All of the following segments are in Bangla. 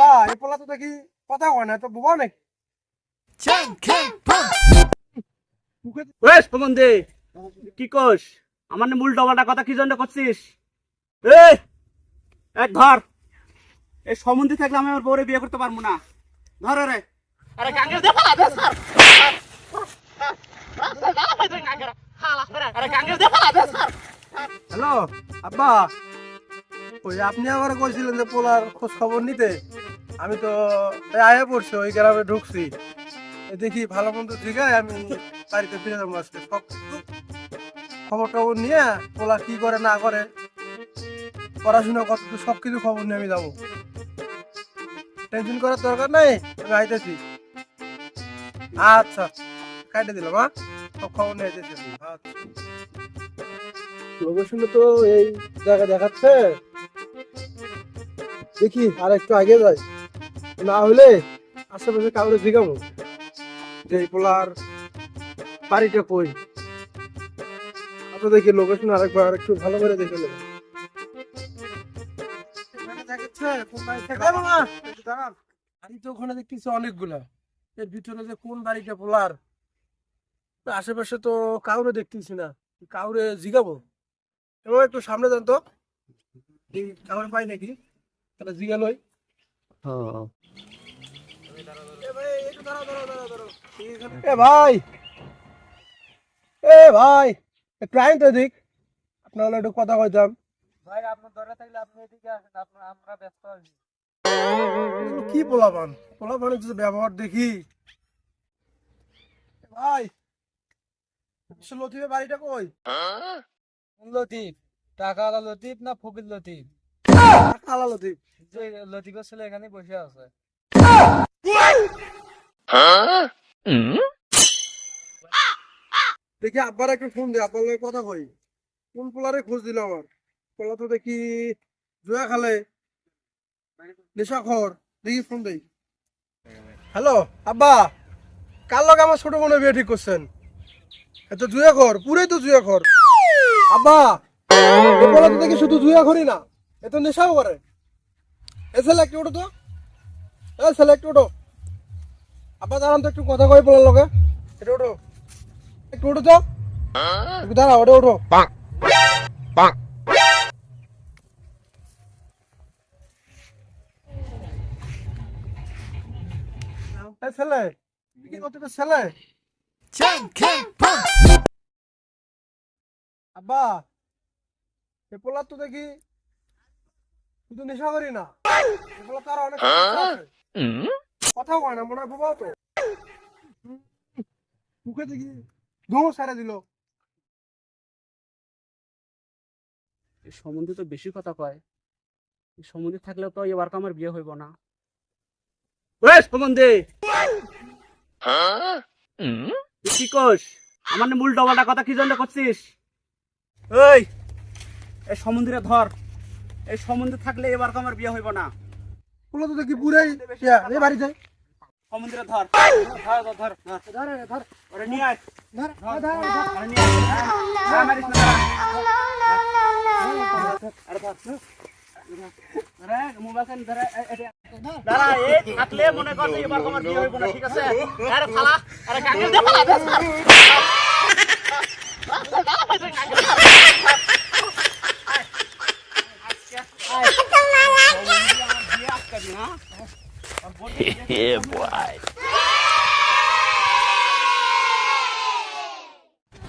বা এই পোলা তো দেখি কথা কয় না তো বোবা নাকি? কি কোস? আমার না মূল ডবাটা কথা কি জন্য করছিস? এই এক ধর এই সম্বন্ধে থাকলে আমি আমার বউরে বিয়ে করতে পারব না। ধর রে আরে গাঙ্গের দে ফালা দে স্যার আরে গাঙ্গের দে ফালা দে স্যার হ্যালো আব্বা। ওই আপনি আমার কইছিলেন যে পোলার খোঁজ খবর নিতে, আমি তো আয়া পড়ছি, ওই গ্রামে ঢুকছি। দেখি ভালো মন্দ ঠিক জিগায় আমি বাড়িতে ফিরে যাব আজকে। সব খবর টবর নিয়ে পোলা কি করে, না করে, পড়াশোনা কত সব কিছু খবর নিয়ে আমি যাব। টেনশন করার দরকার নাই, আমি আইতেছি। আচ্ছা কাটে দিলাম হ্যাঁ? সব খবর নিয়ে আইতেছি আচ্ছা। লোকেশনে তো এই জায়গা দেখাচ্ছে। দেখি, আর একটু আগে যাই। না হলে আশেপাশে কাউরে জিগাবো। যে পোলার বাড়িটা কই? আচ্ছা দেখি লোকেশন আরেকবার একটু ভালো করে দেখে নেব আমি তো ওখানে দেখতেছি অনেকগুলা। এর ভিতরে যে কোন বাড়িটা আশেপাশে তো কাউরে দেখতেছি না। জিগাবো। এবং একটু সামনে যান তো। কাউরে পাই নাকি? তাহলে লই এ ভাই এ ভাই একটু আইন তো দিক আপনার হলে একটু কথা কইতাম। ভাই আপনার দরকার থাকলে আপনি এদিকে আসেন আপনার আমরা ব্যস্ত আছি। কি পোলাপান? পোলাপানের যে ব্যবহার দেখি। এ ভাই লতিফের বাড়িটা কই? কোন লতিফ? টাকা লতিফ না ফকির লতিফ? কালা লতিফ যে লতিফের ছেলে এখানে বসে আছে। দেখি আব্বার একটু ফোন দে আব্বার লগে কথা কই। কোন পোলারে খোঁজ দিল আমার পোলা তো দেখি জুয়া খালে। নেশা খর। দেখি ফোন দেই। হ্যালো আব্বা কার লগে আমার ছোট বোনের বিয়ে ঠিক করছেন? এত জুয়া খর পুরাই তো জুয়া খর। আব্বা পোলা তো দেখি শুধু জুয়া খরই না। এ তো নেশাও করে। এ ছেলে একটু ওঠো তো। এ ছেলে একটু আব্বা দাঁড়ান তো একটু কথা কই পোলার লগে। একটু ওঠো একটু ওঠো তো। একটু ওঠো ওঠো এই ছেলে কি করতে ছেলে? আব্বা এ পোলার তো দেখি শুধু নেশা করি না। এ পোলা তার অনেক কথা কয় না মনে হয় বোবাও তো মুখে দেখি ধুমো সারা দিল। এই সম্বন্ধে তো বেশি কথা কয়। এই সম্বন্ধে থাকলে তো এবার আমার বিয়ে হইব না। ওই সম্বন্ধে! তুই কি কোস? আমার মূল ডবাটা কথা কি জন্য করছিস? ওই এই সম্বন্ধে ধর। এই সম্বন্ধে থাকলে এবার আমার বিয়ে হইব না পোলা তো দেখি পুরাই ইয়া, এই বাড়ি যায় সম্বন্ধে ধর ধর ধর ধর ধর ধর ধর ওরে নিয়ে আয় ধর ধর ধর ওরে নিয়ে আয় হ্যাঁ, মারিস না আরে ধর আরে মোবাইল ধরে দাঁড়া এ থাকলে মনে কর এবার আমার বিয়ে হইব না ঠিক আছে আরে ফালা আরে কাকে দে ফালা দে Yeah, boy.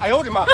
哎呦我的妈！